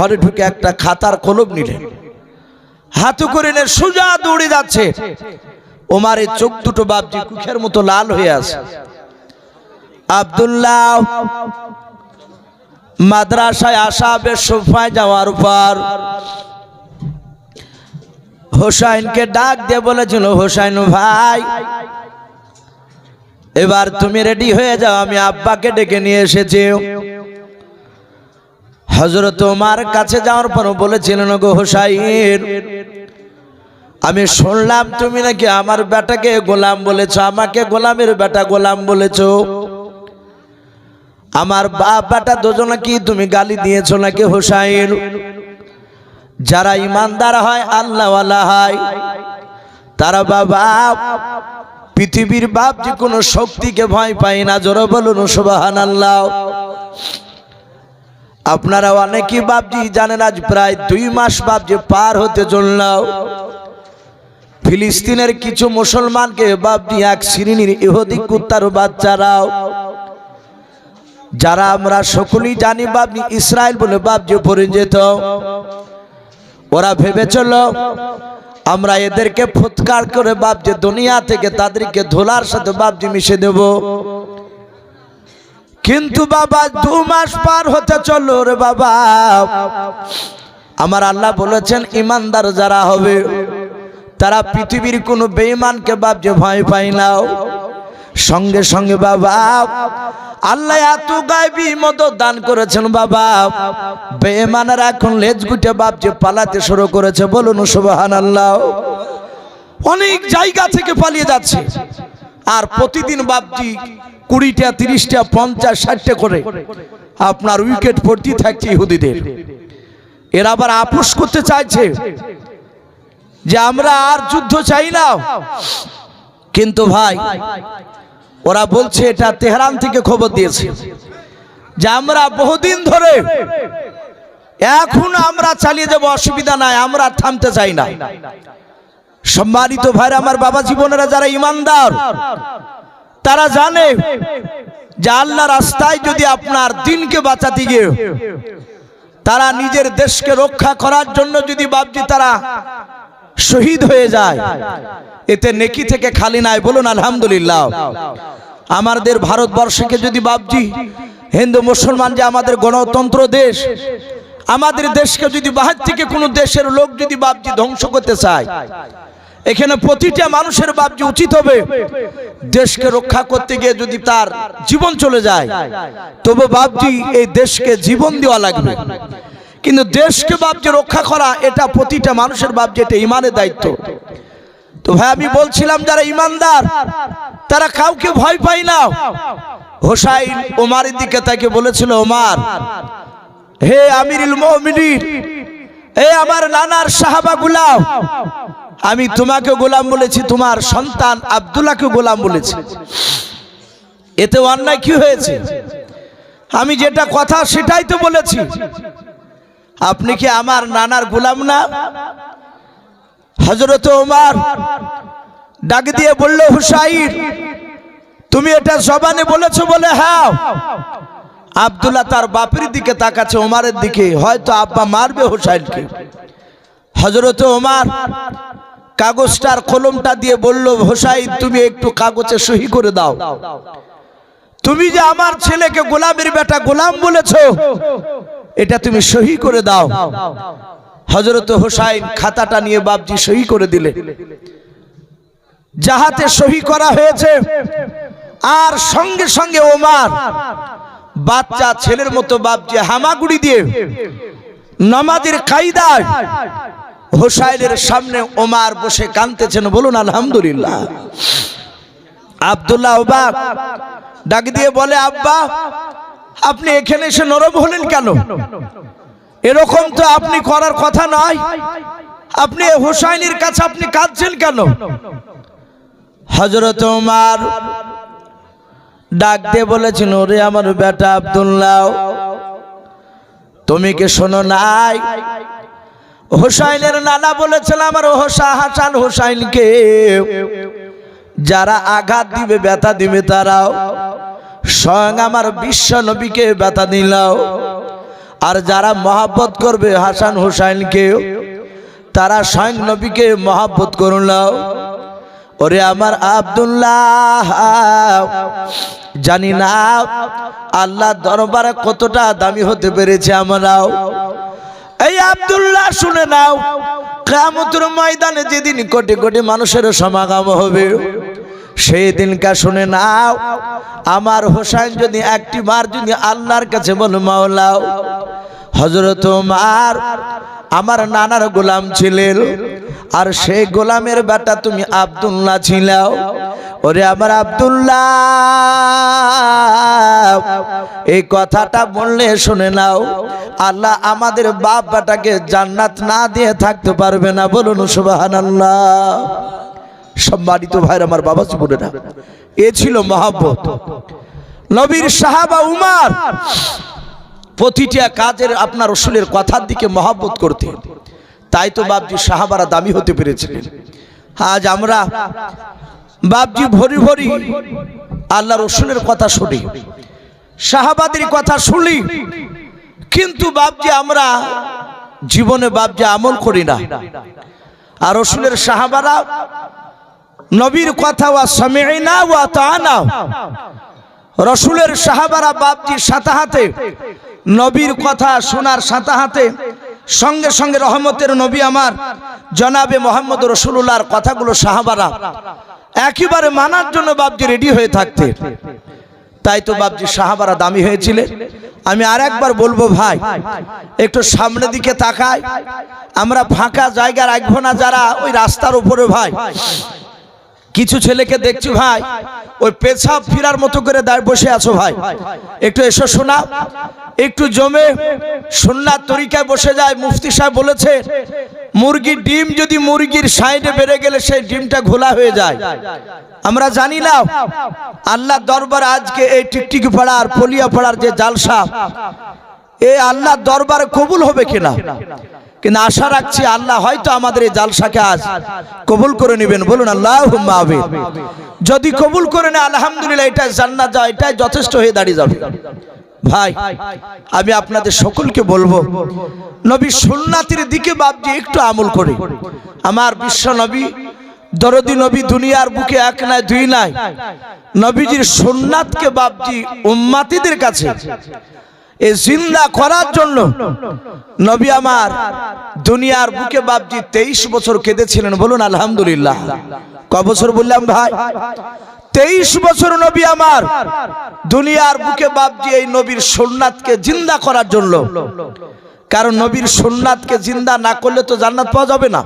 ঘরে ঢুকে একটা খাতার কলম নিলেন হাতু করে নে সোজা দৌড়ে যাচ্ছে। ওমারের চোখ দুটো বাপজি কুখের মতো লাল হয়ে আছে। আব্দুল্লাহ মাদ্রাসায় আসা বেশ সোফায় যাওয়ার পর হোসাইনকে ডাক দিয়ে বলেছিল, হোসাইন ভাই, এবার তুমি রেডি হয়ে যাও, আমি আব্বাকে ডেকে নিয়ে এসেছি। হজরত ওমার কাছে যাওয়ার পর বলেছিলেন গো হোসাইন, আমি শুনলাম তুমি নাকি আমার বেটাকে গোলাম বলেছ, আমাকে গোলামের বেটা গোলাম বলেছ। আমার বাপ বেটা দুজনে কি তুমি গালি দিয়েছ নাকি হোসাইন? যারা ইমানদার হয়, আল্লাহওয়ালা হয়, তারা বাবা, পৃথিবীর বাপ যে কোনো শক্তিকে ভয় পায় না, জোরে বলুন সুবাহান আল্লাহ আপনারা অনেকই বাপজি জানেন আজ প্রায় দুই মাস বাপজি পার হতে চললাম। ফিলিস্তিনের কিছু মুসলমানকে বাপজি এক শ্রেণির ইহুদি কুত্তার বাচ্চারাও। যারা আমরা সকলেই জানি বাপনি ইসরায়েল বলে বাপজি পরিচিত। ওরা ভেবেছিল আমরা এদেরকে ফুৎকার করে বাপজি দুনিয়া থেকে তাদেরকে ধোলার সাথে বাপজি মিশে দেব। কিন্তু বাবা, দু মাস পার হতে চলল রে বাবা। আমার আল্লাহ বলেছেন, ইমানদার যারা হবে, তারা পৃথিবীর কোনো বেঈমানকে বাপজি ভয় পায় না। সঙ্গে সঙ্গে বাবা, আল্লাহ এত গাইবি মতো দান করেছেন বাবা। বেমানারা এখন লেজ গুটে বাপ যে পালাতে শুরু করেছে, বলুন সুবাহান আল্লাহ অনেক জায়গা থেকে পালিয়ে যাচ্ছে। আর প্রতিদিন বাপজি কুড়িটা তিরিশটা পঞ্চাশ ষাটটা করে আপনার উইকেট পড়তে থাকছে ইহুদিদের। এরা আবার আপোষ করতে চাইছে যে আমরা আর যুদ্ধ চাই না। কিন্তু ভাই ওরা বলছে এটা তেহরান থেকে খবর দিয়েছে যে আমরা বহুদিন ধরে এখন আমরা চালিয়ে যাব অসুবিধা নাই আমরা থামতে চাই না। সম্মানিত ভাইরা, আমার বাবা জীবনেরা যারা ইমানদার, তারা জানে যে আল্লাহ রাস্তায় যদি আপনার দিনকে বাঁচাতে গিয়ে তারা নিজের দেশকে রক্ষা করার জন্য যদি বাবজি তারা শহীদ হয়ে যায়, এতে নেকি থেকে খালি নাই। বলুন, আলহামদুলিল্লাহ। আমাদের ভারতবর্ষকে যদি বাবজি হিন্দু, মুসলমান যে আমাদের গণতন্ত্র দেশ, আমাদের দেশকে যদি বাহির থেকে কোনো দেশের লোক যদি বাবজি ধ্বংস করতে চায় এখানে প্রতিটা মানুষের বাবজি উচিত হবে, দেশকে রক্ষা করতে গিয়ে যদি তার জীবন চলে যায়, তবু বাবজি এই দেশকে জীবন দেওয়া লাগবে। কিন্তু দেশকে বাবজি রক্ষা করা, এটা প্রতিটা মানুষের বাবজি এটা ইমানের দায়িত্ব। তো ভাই, আমি বলছিলাম, যারা ইমানদার, তারা কাউকে ভয় পায় না। হোসাইন ওমারের দিকে তাকে বলেছিল, ওমার, হে আমিরুল মুমিনিন হে আমার নানার সাহাবা গুলাম আমি তোমাকে গোলাম বলেছি তোমার সন্তান আব্দুল্লাহকে গোলাম বলেছি। এতে অন্যায় কি হয়েছে? আমি যেটা কথা সেটাই তো বলেছি। আপনি কি আমার নানার গোলাম না? হজরত ওমার ডাক দিয়ে বলল হুসাইন তুমি এটা জবানে বলেছ বলে হ্যাঁ আব্দুল্লাহ তার বাপের দিকে তাকাচ্ছে ওমারের দিকে। হয়তো আব্বা মারবে হুসাইনকে। হজরত ওমার কাগজটার কলমটা দিয়ে বলল, হোসাই, তুমি একটু কাগজে সহি করে দাও। তুমি যে আমার ছেলেকে গোলামের বেটা গোলাম বলেছ, এটা তুমি সহি করে দাও। হজরত হোসাইন খাতাটা নিয়ে বাবজি সহি করে দিলে। যাহাতে সহি করা হয়েছে, আর সঙ্গে সঙ্গে ওমার বাচ্চা ছেলের মতো বাবজি হামাগুড়ি দিয়ে, নামাজের কায়দায় হোসাইনের সামনে ওমার বসে কানতেছেন বলুন, আলহামদুলিল্লাহ। আব্দুল্লাহ অবাক ডাক দিয়ে বলে, আব্বা, আপনি এখানে এসে নরম হলেন কেন? এরকম তো আপনি করার কথা নয়। আপনি হোসাইনের কাছে আপনি কাঁদছেন কেন? হজরত ওমার ডাক দিয়ে বলেছেন, ওরে আমার বেটা আব্দুল্লাহ, তুমি কি শোনো নাই? হোসাইনের নানা বলেছেন আমার হোসা হাসান হোসাইনকে, যারা আঘাত দিবে, ব্যথা দিবে তারাও স্বয়ং আমার বিশ্ব নবীকে ব্যথা দিলাও। আর যারা মহাব্বত করবে হাসান হুসাইনকে, তারা স্বয়ং নবীকে মহাব্বত করুন নাও ওরে আমার আব্দুল্লাহ, জানি না আল্লাহ দরবারে কতটা দামি হতে পেরেছে আমরাও। এই আব্দুল্লাহ শুনে নাও। কামতুর ময়দানে যেদিন কোটি কোটি মানুষের সমাগম হবে সেই দিনকা শুনে নাও। আমার হোসাইন যদি একটি বার যদি আল্লাহর কাছে বল, মাওলাও। হজরত মার আমার নানার গোলাম ছিলেন, আর সেই গোলামের বেটা তুমি আব্দুল্লাহ ছিলাও। ওরে আমার আব্দুল্লাহ, এই কথাটা বললে শুনে নাও। আল্লাহ আমাদের বাপ বেটাকে জান্নাত না দিয়ে থাকতে পারবে না, বলুন সুবাহান আল্লাহ সম্মানিত ভাইর আমার বাবা জীবনেরা এ ছিল মহাব্বত। নবীর সাহাবা উমার প্রতিটা কাজের আপনার রসুলের কথার দিকে মহাব্বত করতে। তাই তো বাপজি সাহাবারা দামি হতে পেরেছিলেন। আজ আমরা বাপজি ভরি ভরি আল্লাহ রসুলের কথা শুনি, সাহাবাদের কথা শুনি, কিন্তু বাপজি আমরা জীবনে বাপজি আমল করি না। আর রসুলের সাহাবারা নবীর কথা ওয়া সামিনা ওয়া তাআনা রসুলের সাহাবারা বাপজি সাথে হাতে, নবীর কথা শোনার সাথে হাতে, সঙ্গে সঙ্গে রহমতের নবী আমার, জনাবে মোহাম্মদ রসুল্লাহর কথাগুলো সাহাবারা একেবারে মানার জন্য বাপজি রেডি হয়ে থাকতে। তাই তো বাপজি সাহাবারা দামি হয়েছিলেন আমি আর একবার বলব ভাই, একটু সামনে দিকে তাকায় আমরা ফাঁকা জায়গা রাখব না যারা ওই রাস্তার উপরে ভাই। কিছু ছেলেকে দেখছি ভাই, ওই পেছাব ফিরার মতো করে দাঁড় বসে আছো ভাই। একটু এসো শোনা, একটু জমে। সুন্নার তরিকায় বসে যায়, মুফতি সাহেব বলেছে মুরগির ডিম যদি মুরগির সাইডে বেড়ে গেলে সেই ডিমটা ঘোলা হয়ে যায়। আমরা জানি না, আল্লাহ দরবার আজকে এই টিকটিকি পাড়ার পলিয়া পাড়ার যে জালসা, এ আল্লাহ দরবারে কবুল হবে কিনা? কিন্তু আশা রাখছি আল্লাহ হয়তো আমাদের এই জালসাকে আজ কবুল করে নেবেন। বলুন আল্লাহ যদি কবুল করে নেয়, আলহামদুলিল্লাহ এটা জান্নাত যাও এটাই যথেষ্ট হয়ে দাঁড়িয়ে যাবে। ভাই, আমি আপনাদের সকলকে বলব, নবী সুন্নাতির দিকে বাপজি একটু আমল করে। আমার বিশ্ব নবী, দরদি নবী দুনিয়ার বুকে এক নাই, দুই নাই। নবীজির সুন্নাতকে বাপজি উম্মাতিদের কাছে এ জিন্দা করার জন্য নবী আমার দুনিয়ার বুকে বাপজি তেইশ বছর কেঁদেছিলেন, বলুন আলহামদুলিল্লাহ। ক বছর বললাম ভাই? তেইশ বছর নবী আমার। দুনিয়ার বুকে বাপজি এই নবীর সোননাথকে জিন্দা করার জন্য। কারণ নবীর সোননাথকে জিন্দা না করলে তো জান্নাত পাওয়া যাবে না।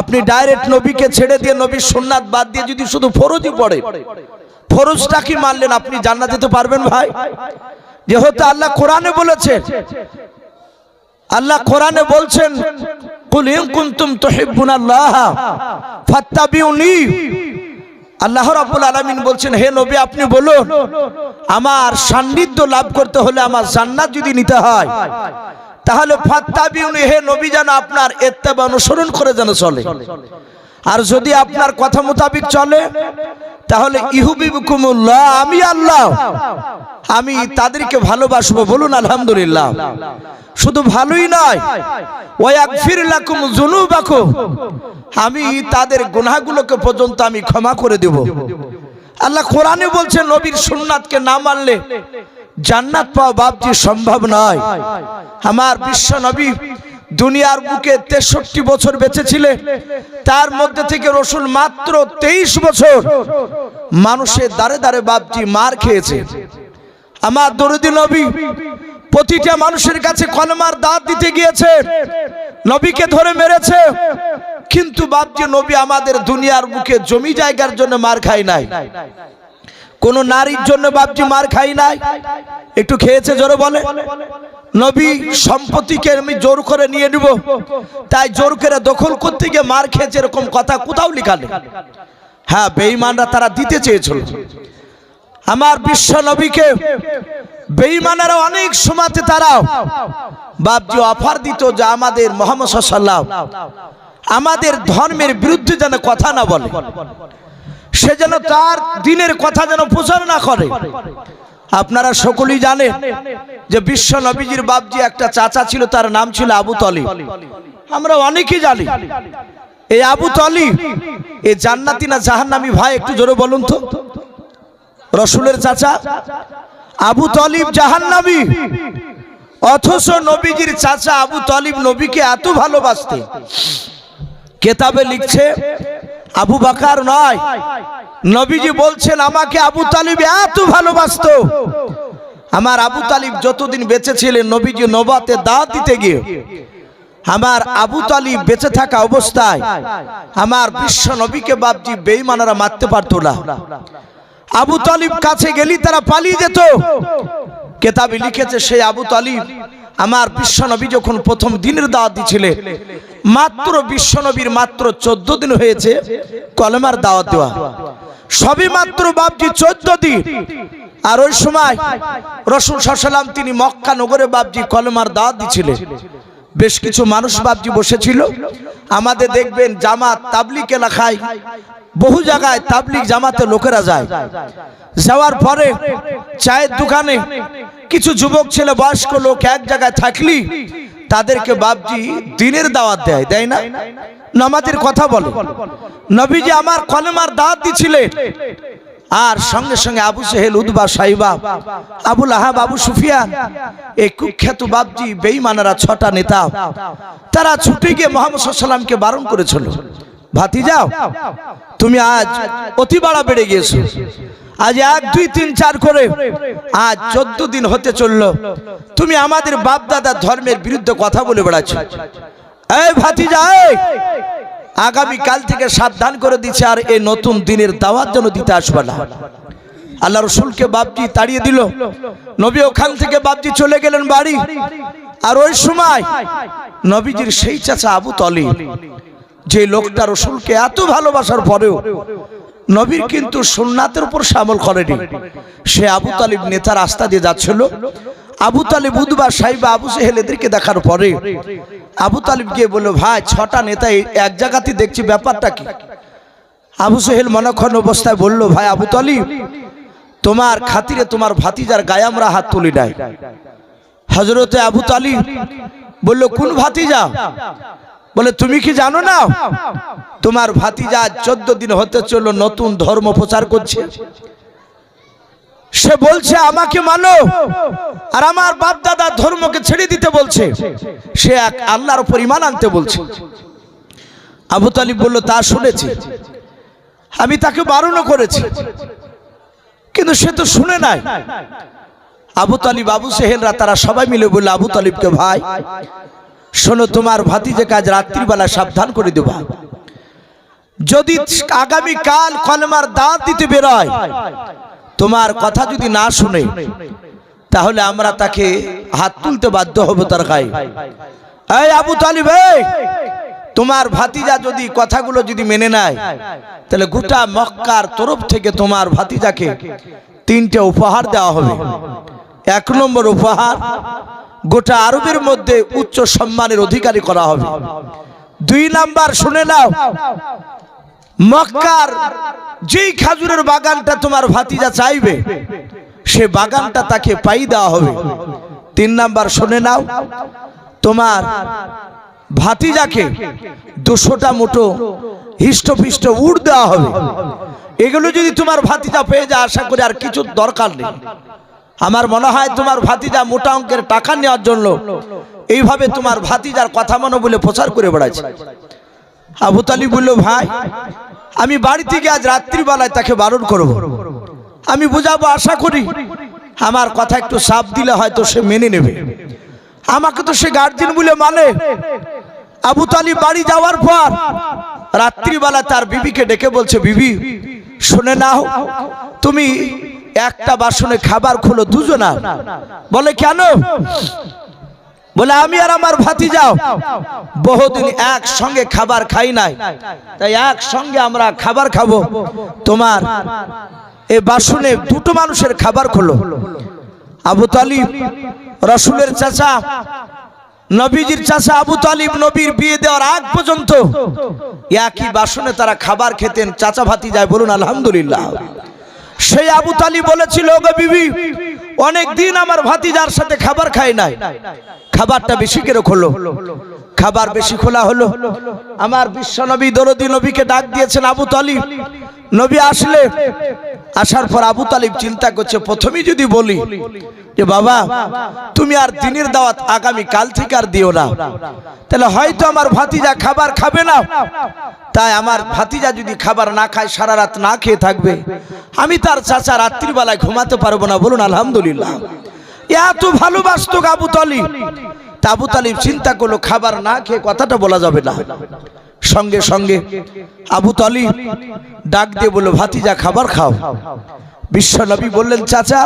আপনি ডাইরেক্ট নবীকে ছেড়ে দিয়ে নবীর সোননাথ বাদ দিয়ে যদি শুধু ফরজই পড়ে, ফরজটা কি মানলেন আপনি জান্নাত যেতে পারবেন ভাই? যেহেতু আল্লাহ কোরআনে বলেছেন, আল্লাহ কোরআনে বলছেন, কুল ইন কুনতুম তুহিব্বুনাল্লাহ ফাত্তাবিউনি। আল্লাহ রাব্বুল আলামিন বলছেন, হে নবী, আপনি বলুন, আমার সান্নিধ্য লাভ করতে হলে আমার জান্নাত যদি নিতে হয়, তাহলে ফাত্তাবিউনি, হে নবী, যেন আপনার ইত্তেবা অনুসরণ করে যেন চলে। আর যদি আপনার কথা মোতাবিক চলে, তাহলে ইহুবিবুকুমুল্লাহ, আমি আল্লাহ, আমি তাদেরকে ভালোবাসবো, বলুন আলহামদুলিল্লাহ। শুধু ভালোই নয় আমি তাদের গুনাহগুলোকে পর্যন্ত আমি ক্ষমা করে দেব। আল্লাহ কোরআনে বলছে, নবীর সুন্নাতকে না মানলে জান্নাত পাওয়া বাপজি সম্ভব নয়। আমার বিশ্ব নবী দুনিয়ার বুকে তেষট্টি বছর বেঁচে ছিলেন তার মধ্যে থেকে রসুল মাত্র তেইশ বছর মানুষের দাঁড়ে দাঁড়ে বাপজি মার খেয়েছে। আমার দরদি নবী প্রতিটা মানুষের কাছে কলমার দাঁত দিতে গিয়েছে। নবীকে ধরে মেরেছে। কিন্তু বাপজি নবী আমাদের দুনিয়ার মুখে জমি জায়গার জন্য মার খাই নাই। কোন নারীর জন্য বাপজি মার খাই নাই। একটু খেয়েছে, জোরে বলে। নবী সম্পত্তিকে আমি জোর করে নিয়ে নিব। তাই জোর করে দখল করতে গিয়ে মার খেয়েছে এরকম কথা কোথাও লিখালে হ্যাঁ বেঈমানরা তারা দিতে চেয়েছিল। আমার বিশ্ব নবীকে বেঈমানেরা অনেক সময়তে তারাও বাপজি অফার দিত যে আমাদের মোহাম্মদ সাল্লাম আমাদের ধর্মের বিরুদ্ধে যেন কথা না বলে। সে যেন তার দিনের কথা যেন প্রচার না করে। আপনারা সকলেই জানেন যে বিশ্ব নবীজির বাপজি একটা চাচা ছিল, তার নাম ছিল আবু তলিব। আমরা অনেকেই জানি, এই আবু তলিব এই জান্নাতি না জাহান্নামী? ভাই, একটু জোরে বলুন তো। রসুলের চাচা? আবু তলিব জাহান্নামী। অথচ নবীজির চাচা আবু তলিব নবীকে এত ভালোবাসতে। কেতাবে লিখছে আবু বাকার নয়। নবীজি বলছেন আমাকে আবু তালিব এত ভালোবাসতো। আমার আবু তালিব যতদিন বেঁচে ছিলেন নবীজি নবাতে দা দিতে গিয়ে আমার আবু তালিব বেঁচে থাকা অবস্থায় আমার বিশ্ব নবীকে বাপজি বেইমানারা মারতে পারতো না। আবু তালিব কাছে গেলি তারা পালিয়ে যেত। কেতাবে লিখেছে, সেই আবু তালিব আমার বিশ্বনবী যখন প্রথম দিনের দাওয়াত দিছিলেন মাত্র বিশ্বনবীর মাত্র চোদ্দ দিন হয়েছে কলমার দাওয়াত দেওয়া। সবই মাত্র বাপজি চোদ্দ দিন। আর ওই সময় রসুল সাল্লাম তিনি মক্কা নগরে বাপজি কলমার দাওয়াত দিছিলেন বেশ কিছু মানুষ বাবজি বসেছিল। আমাদের দেখবেন জামাত তাবলিক এলাকায়, বহু জায়গায় তাবলিক জামাতে লোকেরা যায়। যাওয়ার পরে চায়ের দোকানে কিছু যুবক ছেলে, বয়স্ক লোক এক জায়গায় থাকলি, তাদেরকে বাপজি দিনের দাওয়াত দেয় দেয় না? নামাজের কথা বলে। নবীজি আমার কলেমার দাওয়াত দিছিলেন। আর সঙ্গে সঙ্গে আবু সেহেল উদ্বা সাইবা আবুল আহাব আবু সুফিয়ান, এই কুখ্যাত বাবজি বেইমানারা ছটা নেতা, তারা ছুটে গিয়ে মোহাম্মদ সাল্লামকে বারণ করেছিল। ভাতি যাও তুমি আজ অতি বাড়া বেড়ে গিয়েছো। আজ এক, দুই, তিন, চার করে আজ চোদ্দ দিন হতে চলল। তুমি আমাদের বাপ দাদার ধর্মের বিরুদ্ধে কথা বলে বেড়াচ্ছ। এই ভাতিজা, এই! আগামী কাল থেকে সাবধান করে দিচ্ছে আর এই নতুন দিনের দাওয়াত যেন দিতে আসবে না। আল্লাহ রসুলকে বাপজি তাড়িয়ে দিল। নবী ওখান থেকে বাপজি চলে গেলেন বাড়ি। আর ওই সময় নবীজির সেই চাচা আবু তলি যে লোকটা রসুলকে এত ভালোবাসার পরেও নবীর কিন্তু সুন্নাতের উপর সামল করেনি। সে আবু তালিব নেতা রাস্তা দিয়ে যাচ্ছিল। আবু তালিব বুধবার সাহিবা আবু সেহেল এদেরকে দেখার পরে আবু তালিব গিয়ে বলল, ভাই, ছটা নেতা এক জায়গাতে দেখছি, ব্যাপারটা কি? আবু সেহেল মনক্ষণ অবস্থায় বলল, ভাই, আবু তালিব, তোমার খাতিরে তোমার ভাতিজার গায়ে আমরা হাত তুলি নাই। হজরতে আবু তালিব বলল, কোন ভাতিজা? বলে, তুমি কি জানো না? তোমার ভাতিজা চোদ্দ দিন হতে চলল নতুন ধর্ম প্রচার করছে। সে বলছে, আমাকে মানো। আর আমার বাপ দাদা ধর্মকে ছেড়ে দিতে বলছে। সে এক আল্লাহর উপর ইমান আনতে বলছে। আবু তালিব বলল, তা শুনেছি। আমি তাকে বারণও করেছি। কিন্তু সে তো শুনে নাই। আবু তালিব, আবু সেহেলরা তারা সবাই মিলে বলল, আবু তালিবকে ভাই, শোনো, তোমার ভাতিজে কাজ রাত্রিবেলা সাবধান করে দেবা। যদি আগামী কাল কলমার দাঁত দিতে বেরোয় তোমার কথা যদি না শুনে, তাহলে আমরা তাকে হাত তুলতে বাধ্য হব তার গায়ে। এই আবু তালিব তোমার ভাতিজা যদি কথাগুলো যদি মেনে নেয়, তাহলে গোটা মক্কার তরফ থেকে তোমার ভাতিজাকে তিনটে উপহার দেওয়া হবে। এক নম্বর উপহার গোটা আরবের মধ্যে উচ্চ সম্মানের অধিকারী করা হবে। দুই নাম্বার, শুনে নাও মক্কার যেই খাজুরের বাগানটা তোমার ভাতিজা চাইবে, সে বাগানটা তাকে পাই দেওয়া হবে। তিন নাম্বার শুনে নাও, তোমার ভাতিজাকে দুশোটা মুঠো হিষ্টপিষ্ট উড় দেওয়া হবে। এগুলো যদি তোমার ভাতিজা পেয়ে যায়, আশা করি আর কিছু দরকার নেই। আমার মনে হয় তোমার ভাতিজা মোটা অঙ্কের টাকা নেওয়ার জন্য এইভাবে তোমার ভাতিজার কথা মনে বলে প্রচার করে বেড়াচ্ছে। আবু তালি বলল, ভাই, আমি বাড়ি থেকে আজ রাত্রিবেলায় তাকে বারণ করব। আমি বুঝাবো, আশা করি আমার কথা একটু সাপ দিলে হয়তো সে মেনে নেবে। আমাকে তো সে গার্জেন বলে মানে। আবু তালি বাড়ি যাওয়ার পর রাত্রিবেলা তার বিবিকে ডেকে বলছে, বিবি, শুনে নাও, তুমি একটা বাসনে খাবার খোলো দুজনা। বলে, কেন? বলে, আমি আর আমার ভাতি যাও বহুদিন একসঙ্গে খাবার খাই নাই। তাই একসঙ্গে আমরা খাবার খাব। তোমার এ বাসনে দুটো মানুষের খাবার খোলো। আবু তালিব, রসুলের চাচা, নবীজির চাচা আবু তালিব নবীর বিয়ে দেওয়ার আগ পর্যন্ত একই বাসনে তারা খাবার খেতেন। চাচা ভাতি যায় বলুন, আলহামদুলিল্লাহ। সেই আবু তালি বলেছিল গো বিবি অনেক দিন আমার ভাতিজার সাথে খাবার খায় নাই। খাবারটা বেশি করে খোলো। খাবার বেশি খোলা হলো। আমার বিশ্ব নবী দরদি নবীকে ডাক দিয়েছেন আবু তালিব। নবী আসলে, আসার পর আবু তালিব চিন্তা করছে, প্রথমেই যদি বলি যে, বাবা, তুমি আর দিনের দাওয়াত আগামী কাল থেকে আর দিও না। তাহলে হয়তো আমার ভাতিজা খাবার খাবে না। তাই আমার ভাতিজা যদি খাবার না খায়, সারা রাত না খেয়ে থাকবে। আমি তার চাচা রাত্রিবেলায় ঘুমাতে পারব না। বলুন, আলহামদুলিল্লাহ। এত ভালোবাসত আবু তালিব। তা আবু তালিব চিন্তা করল, খাবার না খেয়ে কথাটা বলা যাবে না। সঙ্গে সঙ্গে আবু তালিব ডাক দিয়ে বলল, ভাতিজা, খাবার খাও। বিশ্ব নবী বললেন, চাচা,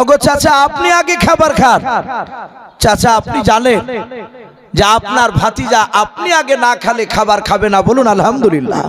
ওগো চাচা, আপনি আগে খাবার খান। চাচা, আপনি জানেন যে আপনার ভাতিজা আপনি আগে না খালে খাবার খাবে না। বলুন, আলহামদুলিল্লাহ।